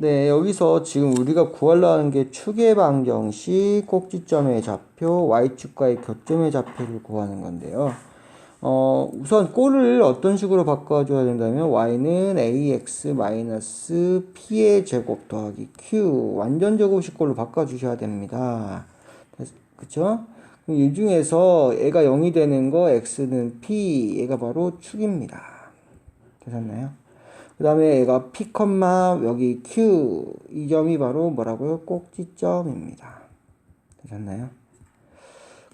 네, 여기서 지금 우리가 구하려 하는 게 축의 방정식 꼭지점의 좌표, y축과의 교점의 좌표를 구하는 건데요. 어, 우선 꼴을 어떤 식으로 바꿔줘야 된다면 y는 ax 마이너스 p의 제곱 더하기 q 완전 제곱식 꼴로 바꿔주셔야 됩니다. 그쵸? 그럼 이 중에서 얘가 0이 되는 거 x는 p, 얘가 바로 축입니다. 되셨나요? 그 다음에 얘가 P, 여기 Q 이 점이 바로 뭐라고요? 꼭지점입니다. 되셨나요?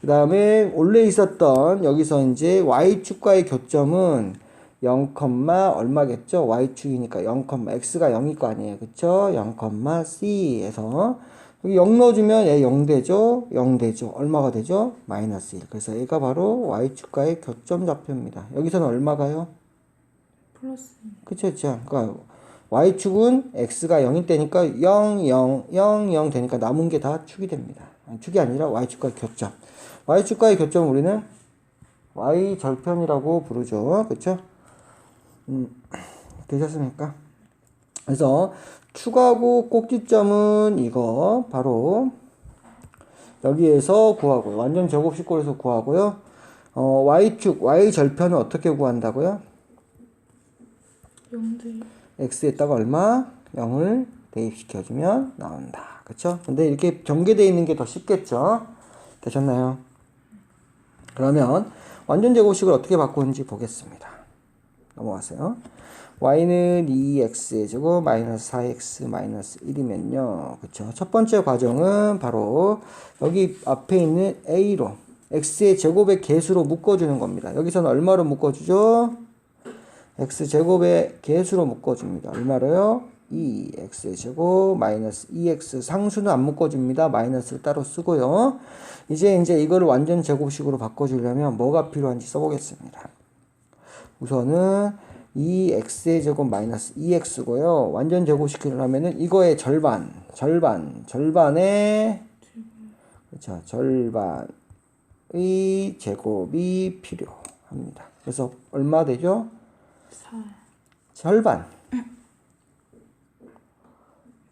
그 다음에 원래 있었던 여기서 이제 Y축과의 교점은 0, 얼마겠죠? Y축이니까 0, X가 0일 거 아니에요. 그쵸? 0, C에서 여기 0 넣어주면 얘 0 되죠? 0 되죠? 얼마가 되죠? 마이너스 1. 그래서 얘가 바로 Y축과의 교점 좌표입니다. 여기서는 얼마가요? 플러스 그쵸, 그쵸. 그러니까 y축은 x가 0일 때니까 0, 0, 0, 0 되니까 남은 게 다 축이 됩니다. 축이 아니라 y축과의 교점. y축과의 교점 우리는 y 절편이라고 부르죠. 그쵸? 음, 되셨습니까? 그래서 축하고 꼭지점은 이거 바로 여기에서 구하고요. 완전 제곱식꼴에서 구하고요. 어, y축, y 절편은 어떻게 구한다고요? 0대 x에다가 얼마? 0을 대입시켜주면 나온다. 그쵸? 근데 이렇게 전개되어 있는 게 더 쉽겠죠? 되셨나요? 그러면 완전 제곱식을 어떻게 바꾸는지 보겠습니다. 넘어가세요. y는 2x의 제곱 마이너스 4x 마이너스 1이면요. 그쵸? 첫 번째 과정은 바로 여기 앞에 있는 a로 x의 제곱의 개수로 묶어주는 겁니다. 여기서는 얼마로 묶어주죠? X 제곱의 개수로 묶어줍니다. 얼마로요? 2x 제곱 마이너스 2x 상수는 안 묶어줍니다. 마이너스를 따로 쓰고요. 이제 이제 이거를 완전 제곱식으로 바꿔주려면 뭐가 필요한지 써보겠습니다. 우선은 2x의 제곱 마이너스 2x고요. 완전 제곱시키려면은 이거의 절반, 절반, 절반의 그렇죠. 절반의 제곱이 필요합니다. 그래서 얼마 되죠? 4 절반.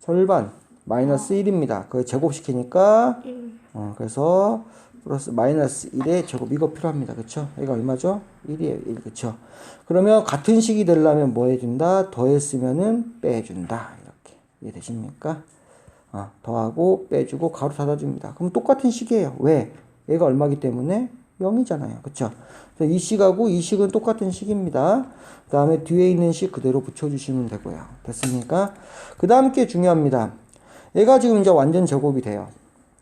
절반. 마이너스 1입니다. 그걸 제곱시키니까, 1 어, 그래서 플러스 마이너스 1의 제곱 이거 필요합니다. 그쵸? 이거 얼마죠? 1이에요. 1. 그쵸? 그러면 같은 식이 되려면 뭐 해준다? 더했으면은 빼준다. 이렇게. 이해되십니까? 어, 더하고 빼주고 가로 닫아줍니다. 그럼 똑같은 식이에요. 왜? 얘가 얼마기 때문에 0이잖아요. 그쵸? 이 식하고 이 식은 똑같은 식입니다. 그 다음에 뒤에 있는 식 그대로 붙여주시면 되고요. 됐습니까? 그 다음 게 중요합니다. 얘가 지금 이제 완전 제곱이 돼요.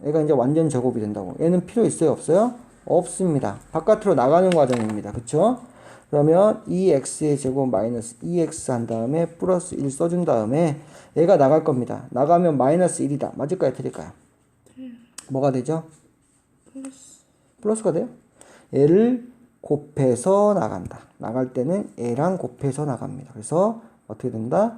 얘가 이제 완전 제곱이 된다고. 얘는 필요 있어요? 없어요? 없습니다. 바깥으로 나가는 과정입니다. 그쵸? 그러면 2x의 제곱 마이너스 2x 한 다음에 플러스 1 써준 다음에 얘가 나갈 겁니다. 나가면 마이너스 1이다. 맞을까요? 틀릴까요? 뭐가 되죠? 플러스 플러스가 돼요. 얘를 곱해서 나간다. 나갈 때는 얘랑 곱해서 나갑니다. 그래서 어떻게 된다?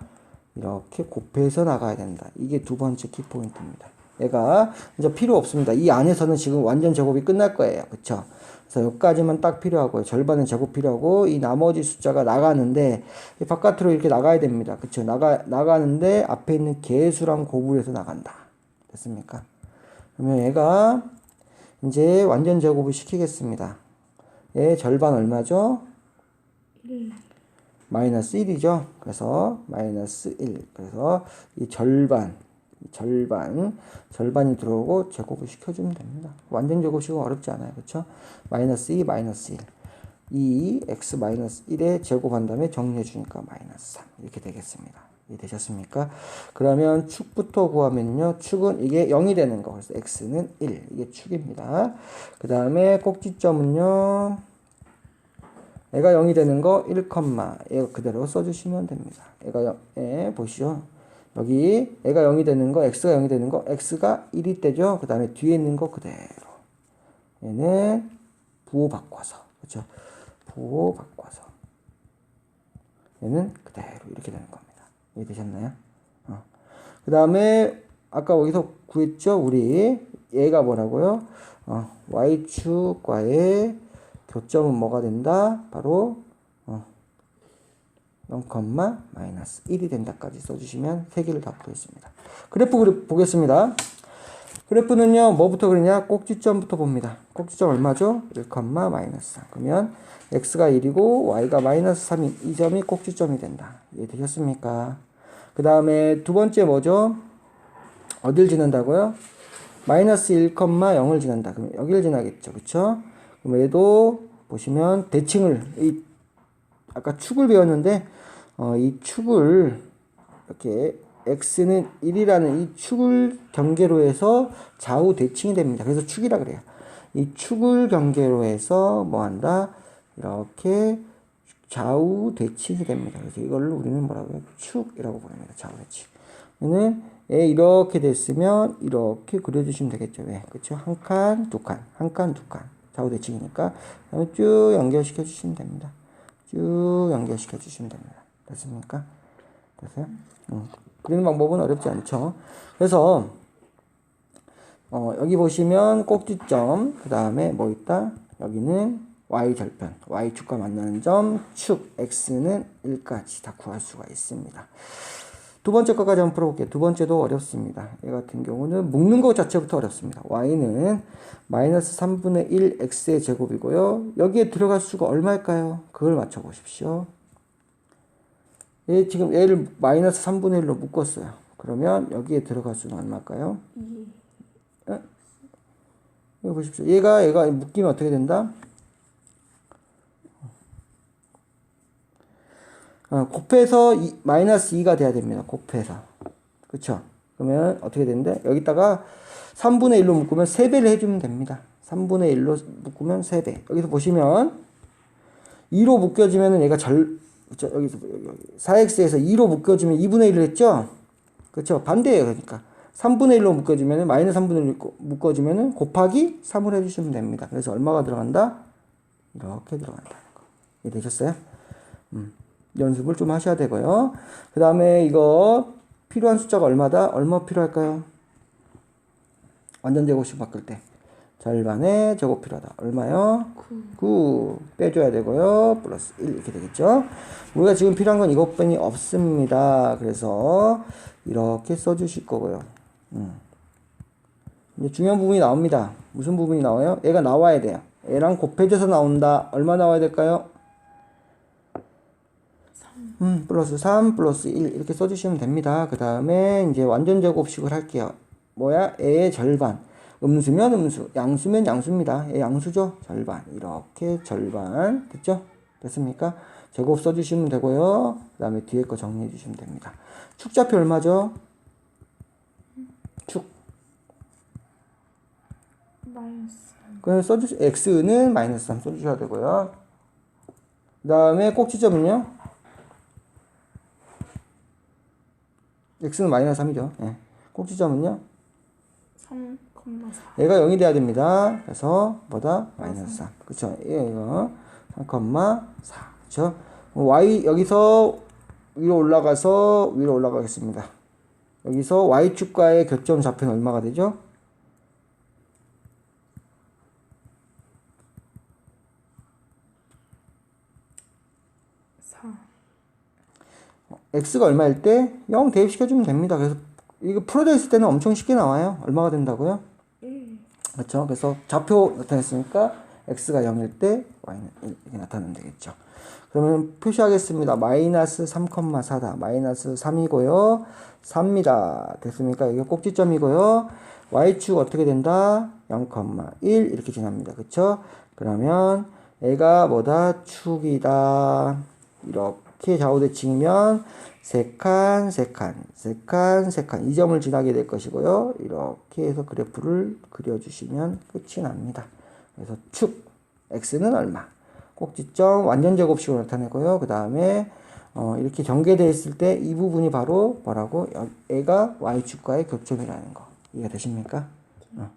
이렇게 곱해서 나가야 된다. 이게 두 번째 키포인트입니다. 얘가 이제 필요 없습니다. 이 안에서는 지금 완전 제곱이 끝날 거예요. 그쵸? 그래서 여기까지만 딱 필요하고요. 절반은 제곱 필요하고 이 나머지 숫자가 나가는데 이 바깥으로 이렇게 나가야 됩니다. 그쵸? 나가 나가는데 앞에 있는 개수랑 곱을 해서 나간다. 됐습니까? 그러면 얘가 이제 완전 제곱을 시키겠습니다. 얘 절반 얼마죠? 1 마이너스 1이죠. 그래서 마이너스 1. 그래서 이 절반, 이 절반, 절반이 들어오고 제곱을 시켜주면 됩니다. 완전 제곱식은 어렵지 않아요. 그렇죠? 마이너스 2, 마이너스 1. 2, x 마이너스 1에 제곱한 다음에 정리해 주니까 마이너스 3. 이렇게 되겠습니다. 이해되셨습니까? 그러면 축부터 구하면요. 축은 이게 0이 되는 거. 그래서 x는 1. 이게 축입니다. 그 다음에 꼭지점은요. 얘가 0이 되는 거 1, 얘가 그대로 써주시면 됩니다. 얘가 0, 예, 보시죠. 여기 얘가 0이 되는 거, x가 0이 되는 거, x가 1이 되죠. 그 다음에 뒤에 있는 거 그대로. 얘는 부호 바꿔서. 그렇죠? 부호 바꿔서. 얘는 그대로 이렇게 되는 겁니다. 이해되셨나요? 어. 그 다음에 아까 여기서 구했죠? 우리 얘가 뭐라고요? 어, y축과의 교점은 뭐가 된다? 바로 어, 0, 마이너스 1이 된다까지 써주시면 세 개를 다 풀어있습니다. 그래프 그래- 보겠습니다. 그래프는요, 뭐부터 그리냐? 꼭지점부터 봅니다. 꼭지점 얼마죠? 1, 마이너스 3. 그러면 x가 1이고 y가 마이너스 3인 이 점이 꼭지점이 된다. 이해되셨습니까? 그 다음에 두 번째 뭐죠? 어딜 지난다고요? 마이너스 1, 0을 지난다. 그럼 여기를 지나겠죠. 그쵸? 그럼 얘도 보시면 대칭을, 이, 아까 축을 배웠는데, 어, 이 축을 이렇게 x는 1이라는 이 축을 경계로 해서 좌우 대칭이 됩니다. 그래서 축이라 그래요. 이 축을 경계로 해서 뭐 한다? 이렇게 좌우 대칭이 됩니다. 그래서 이걸 우리는 뭐라고 해요? 축이라고 부릅니다. 좌우 대칭. 얘는 예, 이렇게 됐으면 이렇게 그려주시면 되겠죠. 왜? 그쵸? 한 칸, 두 칸, 한 칸, 두 칸. 좌우 대칭이니까. 그다음에 쭉 연결시켜 주시면 됩니다. 쭉 연결시켜 주시면 됩니다. 됐습니까? 됐어요? 음. 그리는 방법은 어렵지 않죠. 그래서 어, 여기 보시면 꼭지점, 그 다음에 뭐 있다? 여기는 y 절편, y 축과 만나는 점, 축, x는 1까지 다 구할 수가 있습니다. 두 번째 것까지 한번 풀어볼게요. 두 번째도 어렵습니다. 얘 같은 경우는 묶는 것 자체부터 어렵습니다. y는 마이너스 3분의 1 x의 제곱이고요. 여기에 들어갈 수가 얼마일까요? 그걸 맞춰보십시오. 얘 지금 얘를 마이너스 3분의 1로 묶었어요. 그러면 여기에 들어갈 수는 얼마일까요? 2. 이거 보십시오. 얘가 얘가 묶이면 어떻게 된다? 어, 곱해서 이, 마이너스 2가 돼야 됩니다. 곱해서. 그쵸? 그러면 어떻게 되는데? 여기다가 3분의 1로 묶으면 3배를 해주면 됩니다. 3분의 1로 묶으면 3배. 여기서 보시면 2로 묶여지면은 얘가 절, 그쵸? 여기서, 여기, 여기. 4x에서 2로 묶여지면 2분의 1을 했죠? 그쵸? 반대예요. 그러니까. 3분의 1로 묶어주면은, 마이너스 3분의 1로 묶어주면은 곱하기 3을 해주시면 됩니다. 그래서 얼마가 들어간다? 이렇게 들어간다는 거. 이해되셨어요? 음. 연습을 좀 하셔야 되고요. 그 다음에 이거 필요한 숫자가 얼마다? 얼마 필요할까요? 완전 제곱식 바꿀 때. 절반의 제곱 필요하다. 얼마요? 9. 빼줘야 되고요. 플러스 1 이렇게 되겠죠. 우리가 지금 필요한 건 이것뿐이 없습니다. 그래서 이렇게 써주실 거고요. 음. 이제 중요한 부분이 나옵니다. 무슨 부분이 나와요? 얘가 나와야 돼요. 얘랑 곱해져서 나온다. 얼마 나와야 될까요? 3. 음, 플러스 3, 플러스 1 이렇게 써주시면 됩니다. 그 다음에 이제 완전 제곱식을 할게요. 뭐야? 애의 절반. 음수면 음수, 양수면 양수입니다. 애 양수죠? 절반. 이렇게 절반. 됐죠? 됐습니까? 제곱 써주시면 되고요. 그 다음에 뒤에 거 정리해 주시면 됩니다. 축좌표 얼마죠? 축. 마이너스. 그래서 써주, x는 마이너스 3 써주셔야 되고요. 그 다음에 꼭지점은요? x는 마이너스 3이죠. 예. 꼭지점은요? 3, 4. 얘가 0이 돼야 됩니다. 그래서 뭐다? 마이너스 3. 그쵸? 예, 이거 3,4. 그쵸? y 여기서 위로 올라가서 위로 올라가겠습니다. 여기서 y축과의 교점 좌표는 얼마가 되죠? 4. x가 얼마일 때 0 대입시켜주면 됩니다. 그래서 이거 풀어져 있을 때는 엄청 쉽게 나와요. 얼마가 된다고요? 1. 그렇죠. 그래서 좌표 나타냈으니까 x가 0일 때 y는 1 이렇게 나타내면 되겠죠. 그러면 표시하겠습니다. 마이너스 3,4다. 마이너스 3이고요. 3입니다. 됐습니까? 이게 꼭지점이고요. y축 어떻게 된다? 0,1 이렇게 지납니다. 그쵸? 그러면 얘가 뭐다? 축이다. 이렇게 좌우대칭이면 세 칸, 세 칸, 세 칸, 세 칸. 이 점을 지나게 될 것이고요. 이렇게 해서 그래프를 그려주시면 끝이 납니다. 그래서 축, x는 얼마? 꼭지점 완전 제곱식으로 나타내고요. 그 다음에 어, 이렇게 전개되어 있을 때 이 부분이 바로 뭐라고? 여- 얘가 y축과의 교점이라는 거. 이해가 되십니까? 어.